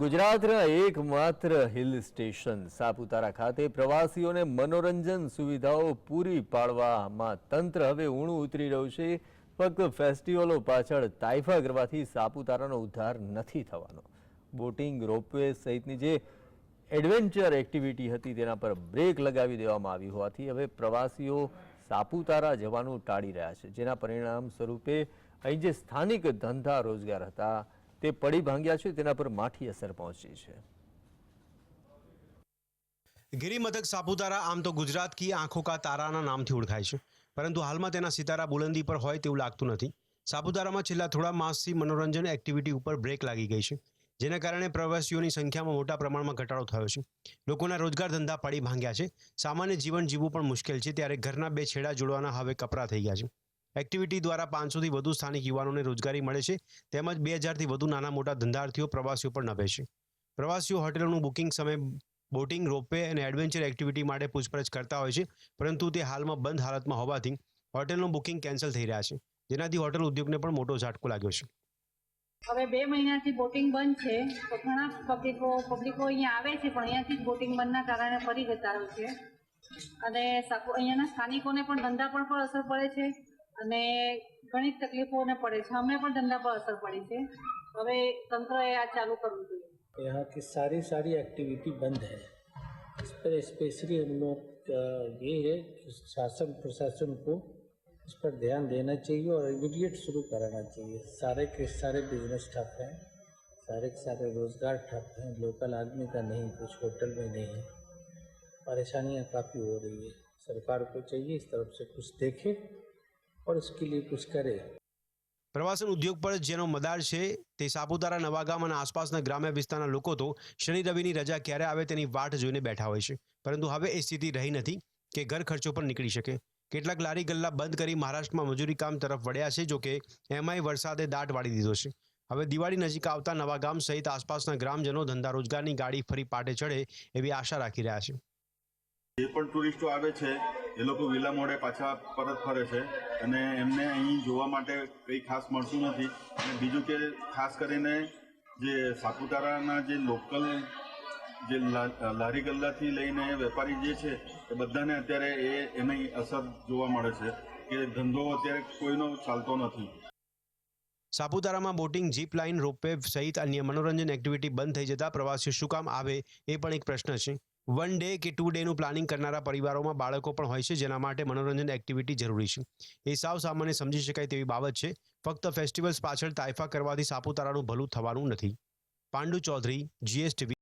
ગુજરાતના એકમાત્ર hill station Saputara ખાતે પ્રવાસીઓને મનોરંજન સુવિધાઓ પૂરી પાડવામાં તંત્ર હવે ઊણું ઉતરી રહ્યું છે. ફક્ત ફેસ્ટિવલો પાછળ તાઇફા કરવાથી સાપુતારાનો ઉદ્ધાર નથી થવાનો. બોટિંગ, રોપવે સહિતની જે એડવેન્ચર એક્ટિવિટી હતી તેના પર બ્રેક લગાવી દેવામાં આવી હોવાથી હવે પ્રવાસીઓ સાપુતારા જવાનું ટાળી રહ્યા છે. જેના પરિણામ સ્વરૂપે અહીં જે સ્થાનિક ધંધા રોજગાર હતા તે પડી ભાંગ્યા છે, તેના પર માઠી અસર પહોંચી છે. ગિરિમથક સાપુતારા આમ તો ગુજરાત કી આંખો કા તારાના નામથી ઓળખાય છે. પરંતુ હાલમાં તેના સિતારા બુલંદી પર હોય તેવું લાગતું નથી. સાપુતારામાં છેલ્લા થોડા માસથી મનોરંજન એક્ટિવિટી ઉપર બ્રેક લાગી ગઈ છે. જેના કારણે પ્રવાસીઓની સંખ્યામાં મોટા પ્રમાણમાં ઘટાડો થયો છે. લોકોના રોજગાર ધંધા પડી ભાંગ્યા છે. સામાન્ય જીવન જીવવું પણ મુશ્કેલ છે, ત્યારે ઘરના બે છેડા જોડવાના હવે કપરા થઈ ગયા છે. એક્ટિવિટી દ્વારા પાંચસોથી વધુ સ્થાનિક યુવાનોને રોજગારી મળે છે. તેમજ બે હજારથી વધુ નાના મોટા ધંધાર્થીઓ, પ્રવાસીઓ પર નભે છે. પ્રવાસીઓ હોટેલોનું બુકિંગ સમય બોટિંગ, રોપવે અને એડવેન્ચર એક્ટિવિટી માટે પૂછપરછ કરતા હોય છે. પરંતુ તે હાલમાં બંધ હાલતમાં હોવાથી હોટેલનું બુકિંગ કેન્સલ થઈ રહ્યા છે. જેનાથી હોટેલ ઉદ્યોગને પણ મોટો ઝાટકો લાગ્યો છે. હવે બે મહિનાથી બોટિંગ બંધ છે. તો ઘણા પબ્લિકો પબ્લિકો અહીંયા આવે છે, પણ અહીંયાથી જ બોટિંગ બંધના કારણે ફરી જતા હોય છે. અને અહીંયાના સ્થાનિકોને પણ ધંધા પણ અસર પડે છે. અને ઘણી જ તકલીફોને પડે છે અમને પણ ધંધા પર અસર પડી છે હવે તંત્રએ આ ચાલુ કરવું જોઈએ यहाँ की सारी सारी एक्टिविटी બંધ है इस पर स्पेशली हम लोग का ये है कि शासन प्रशासन को इस पर ध्यान देना चाहिए और इमीडिएट शुरू कराना चाहिए सारे के सारे बिजनेस ठप हैं सारे के सारे रोजगार ठप हैं लोकल आदमी का नहीं कुछ होटल में नहीं है परेशानियां काफ़ी हो रही है सरकार को चाहिए इस तरफ से कुछ देखे और इसके लिए कुछ करे પ્રવાસન ઉદ્યોગ પર જેનો મદાર છે તે સાપુતારા નવાગામ અને આસપાસના ગ્રામ્ય વિસ્તારના લોકો તો શનિ રવિની રજા ક્યારે આવે તેની વાટ જોઈને બેઠા હોય છે પરંતુ હવે એ સ્થિતિ રહી નથી કે ઘર ખર્ચો પણ નીકળી શકે કેટલાક લારી ગલ્લા બંધ કરી મહારાષ્ટ્રમાં મજૂરી કામ તરફ વળ્યા છે જોકે એમાંય વરસાદે દાટ વાળી દીધો છે હવે દિવાળી નજીક આવતા નવાગામ સહિત આસપાસના ગ્રામજનો ધંધા રોજગારની ગાડી ફરી પાટે ચડે એવી આશા રાખી રહ્યા છે જે પણ ટુરિસ્ટો આવે છે એ લોકો વિલા મોડે પાછા પરત ફરે છે અને એમને અહીં જોવા માટે કંઈ ખાસ મળતું નથી. અને બીજું કે ખાસ કરીને જે સાપુતારાના જે લોકલ જે લારી ગલ્લાથી લઈને વેપારી જે છે, એ બધાને અત્યારે એ, એની અસર જોવા મળે છે કે ધંધો અત્યારે કોઈનો ચાલતો નથી. સાપુતારામાં બોટિંગ, જીપ લાઇન, રોપવે સહિત અન્ય મનોરંજન એક્ટિવિટી બંધ થઈ જતા પ્રવાસીઓ શું કામ આવે એ પણ એક પ્રશ્ન છે. વન ડે કે ટુ ડેનું પ્લાનિંગ કરનારા પરિવારોમાં બાળકો પણ હોય છે, જેના માટે મનોરંજન એક્ટિવિટી જરૂરી છે. એ સાવ સામાન્ય સમજી શકાય તેવી બાબત છે. ફક્ત ફેસ્ટિવલ્સ પાછળ તાઇફા કરવાથી સાપુતારાનું ભલું થવાનું નથી. પાંડુ ચૌધરી, જીએસટીવી